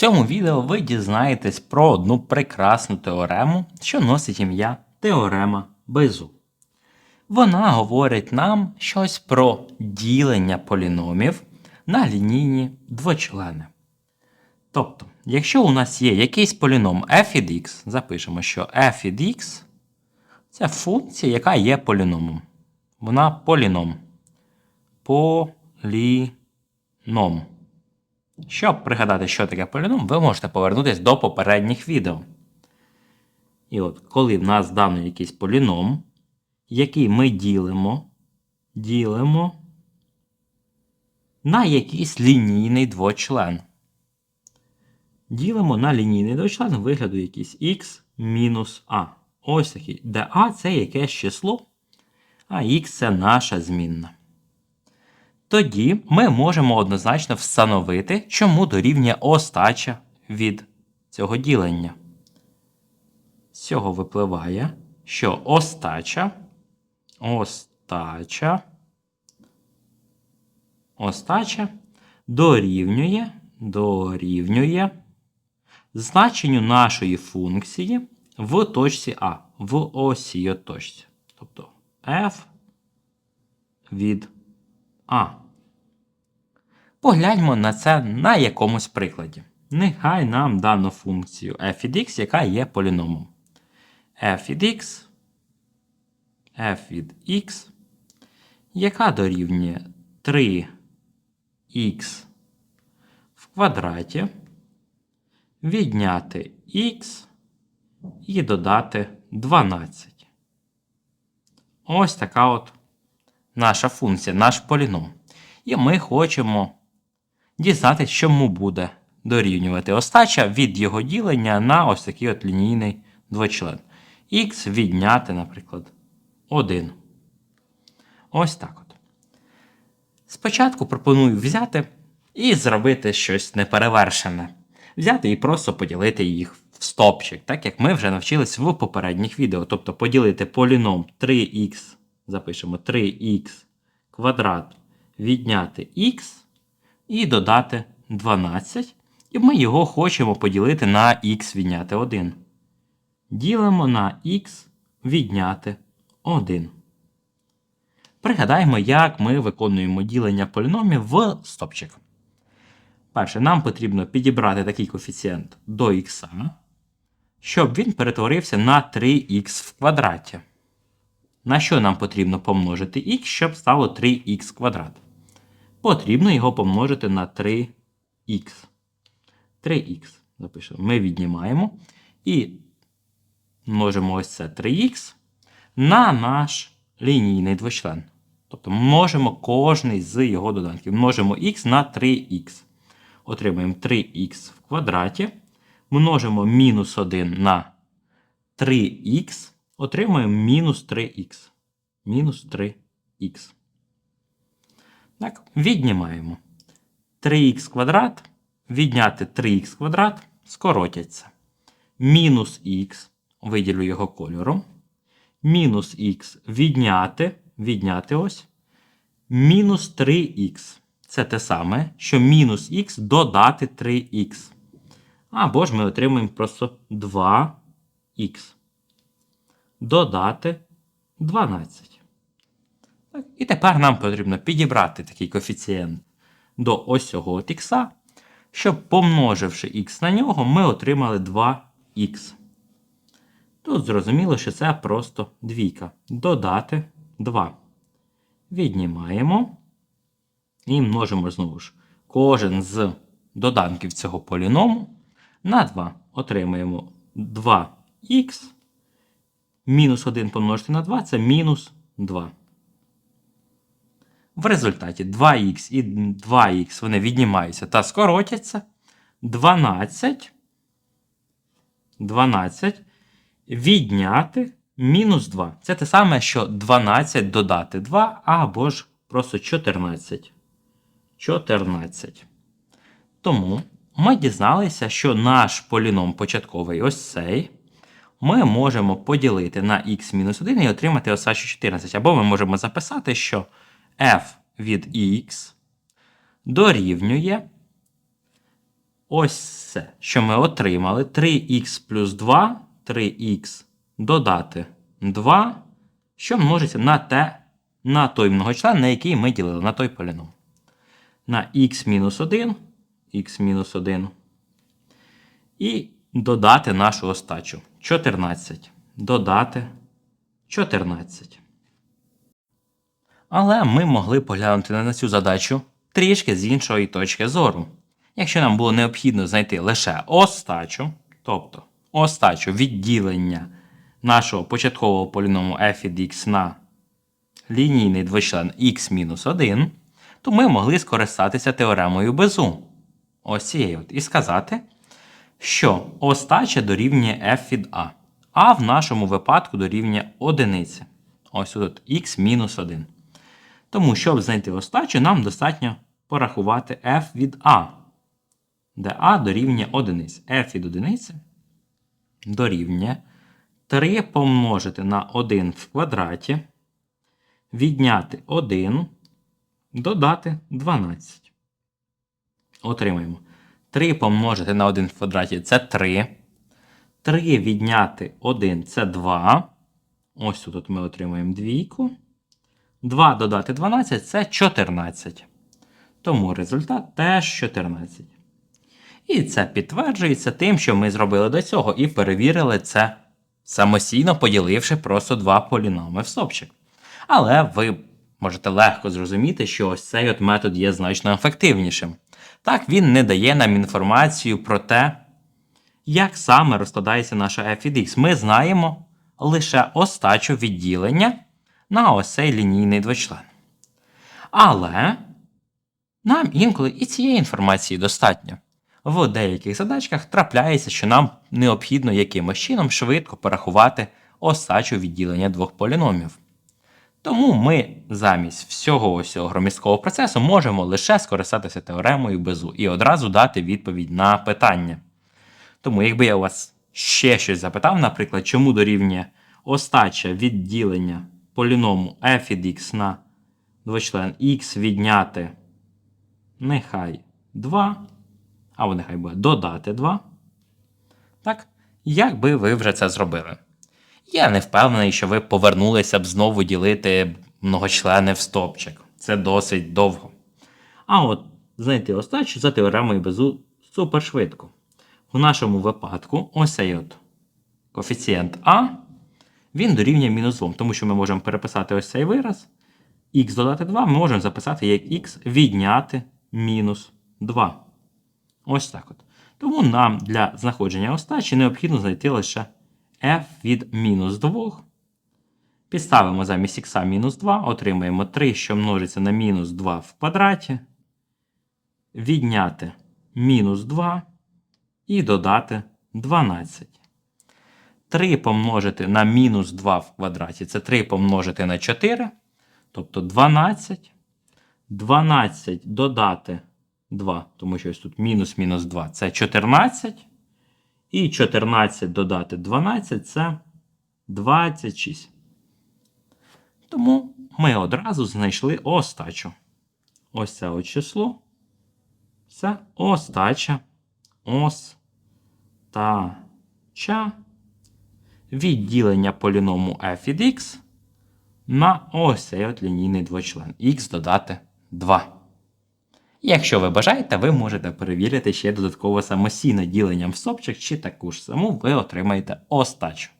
цьому відео ви дізнаєтесь про одну прекрасну теорему, що носить ім'я Теорема Безу. Вона говорить нам щось про ділення поліномів на лінійні двочлени. Тобто, якщо у нас є якийсь поліном f від x, запишемо, що f від x це функція, яка є поліномом. Вона поліном. Поліном. Щоб пригадати, що таке поліном, ви можете повернутися до попередніх відео. І от, коли в нас даний якийсь поліном, який ми ділимо, ділимо на якийсь лінійний двочлен. Ділимо на лінійний двочлен вигляду якийсь x мінус a. Ось такий, де a це якесь число, а x це наша змінна. Тоді ми можемо однозначно встановити, чому дорівнює остача від цього ділення. З цього випливає, що остача, остача, остача дорівнює, дорівнює значенню нашої функції в точці А, в осі точці. Тобто f від А. Погляньмо на це на якомусь прикладі. Нехай нам дано функцію f від x, яка є поліномом. f від x, f від x, яка дорівнює 3х в квадраті, відняти х і додати 12. Ось така от наша функція, наш поліном. І ми хочемо дізнатися, чому буде дорівнювати остача від його ділення на ось такий от лінійний двочлен. Х відняти, наприклад, 1. Ось так от. Спочатку пропоную взяти і зробити щось неперевершене. Взяти і просто поділити їх в стопчик, так як ми вже навчились в попередніх відео. Тобто поділити поліном 3х, запишемо 3х квадрат відняти х і додати 12. І ми його хочемо поділити на х відняти 1. Ділимо на х відняти 1. Пригадаємо, як ми виконуємо ділення поліномів в стопчик. Перше, нам потрібно підібрати такий коефіцієнт до х, щоб він перетворився на 3х в квадраті. На що нам потрібно помножити х, щоб стало 3х квадрат? Потрібно його помножити на 3х. 3х. Запишемо. Ми віднімаємо і множимо ось це 3х на наш лінійний двочлен. Тобто множимо кожний з його доданків. Множимо х на 3х. Отримуємо 3х в квадраті. Множимо мінус 1 на 3х. Отримуємо мінус 3х. Мінус 3х. Так, Віднімаємо. 3х квадрат. Відняти 3х квадрат скоротяться. Мінус х, виділю його кольором. Мінус х відняти, відняти ось. Мінус 3х. Це те саме, що мінус х додати 3х. Або ж ми отримаємо просто 2х. Додати 12. Так. І тепер нам потрібно підібрати такий коефіцієнт до ось цього от х, щоб, помноживши х на нього, ми отримали 2х. Тут зрозуміло, що це просто двійка. Додати 2. Віднімаємо. І множимо знову ж кожен з доданків цього поліному на 2. Отримаємо 2х. Мінус 1 помножити на 2 це мінус 2. В результаті 2х і 2х вони віднімаються та скоротяться. 12. 12 відняти мінус 2. Це те саме, що 12 додати 2, або ж просто 14. 14. Тому ми дізналися, що наш поліном початковий ось цей. Ми можемо поділити на х-1 і отримати остачу 14. Або ми можемо записати, що f від x дорівнює ось Все, що ми отримали 3х плюс 2, 3х додати 2, що множиться на те, на той многочлен, на який ми ділили, на той поліном. На х-1, х-1, І додати нашу остачу. 14. Додати 14. Але ми могли поглянути на цю задачу трішки з іншої точки зору. Якщо нам було необхідно знайти лише остачу, тобто остачу відділення нашого початкового поліному f від x на лінійний двочлен x-1, то ми могли скористатися теоремою Безу. Ось цією і сказати, що остача дорівнює f від a, а в нашому випадку дорівнює одиниці. Ось тут x-1. Тому, щоб знайти остачу, нам достатньо порахувати f від a, де a дорівнює одиниць. f від одиниці дорівнює 3 помножити на 1 в квадраті, відняти 1, додати 12. Отримаємо. 3 помножити на 1 в квадраті це 3. 3 відняти 1 це 2. Ось тут ми отримаємо двійку. 2 додати 12 це 14. Тому результат теж 14. І це підтверджується тим, що ми зробили до цього, і перевірили це самостійно поділивши просто два поліноми в стопчик. Але ви можете легко зрозуміти, що ось цей от метод є значно ефективнішим. Так, він не дає нам інформацію про те, як саме розкладається наша f від x. Ми знаємо лише остачу відділення на ось цей лінійний двочлен. Але нам інколи і цієї інформації достатньо. В деяких задачках трапляється, що нам необхідно якимось чином швидко порахувати остачу відділення двох поліномів. Тому ми замість всього ось цього громісткого процесу можемо лише скористатися теоремою Безу і одразу дати відповідь на питання. Тому, якби я вас ще щось запитав, наприклад, чому дорівнює остача відділення поліному f від x на двочлен x відняти нехай 2, або нехай буде додати 2. Так, як би ви вже це зробили? Я не впевнений, що ви повернулися б знову ділити многочлени в стопчик. Це досить довго. А от знайти остачу за теоремою Безу супер швидко. В нашому випадку, ось цей от коефіцієнт А, він дорівнює мінус 2, тому що ми можемо переписати ось цей вираз. Х додати 2 ми можемо записати як х відняти мінус 2. Ось так от. Тому нам для знаходження остачі необхідно знайти лише f від мінус 2. Підставимо замість х мінус 2, отримаємо 3, що множиться на мінус 2 в квадраті. Відняти мінус 2 і додати 12. 3 помножити на мінус 2 в квадраті це 3 помножити на 4, тобто 12. 12 додати 2, тому що ось тут мінус мінус 2 це 14. І 14 додати 12 це 26. Тому ми одразу знайшли остачу. Ось це от число. Це остача. Остача. Відділення поліному f від x на ось цей от лінійний двочлен. Х додати 2. Якщо ви бажаєте, ви можете перевірити ще додатково самостійно діленням в сопчик чи таку ж саму ви отримаєте остачу.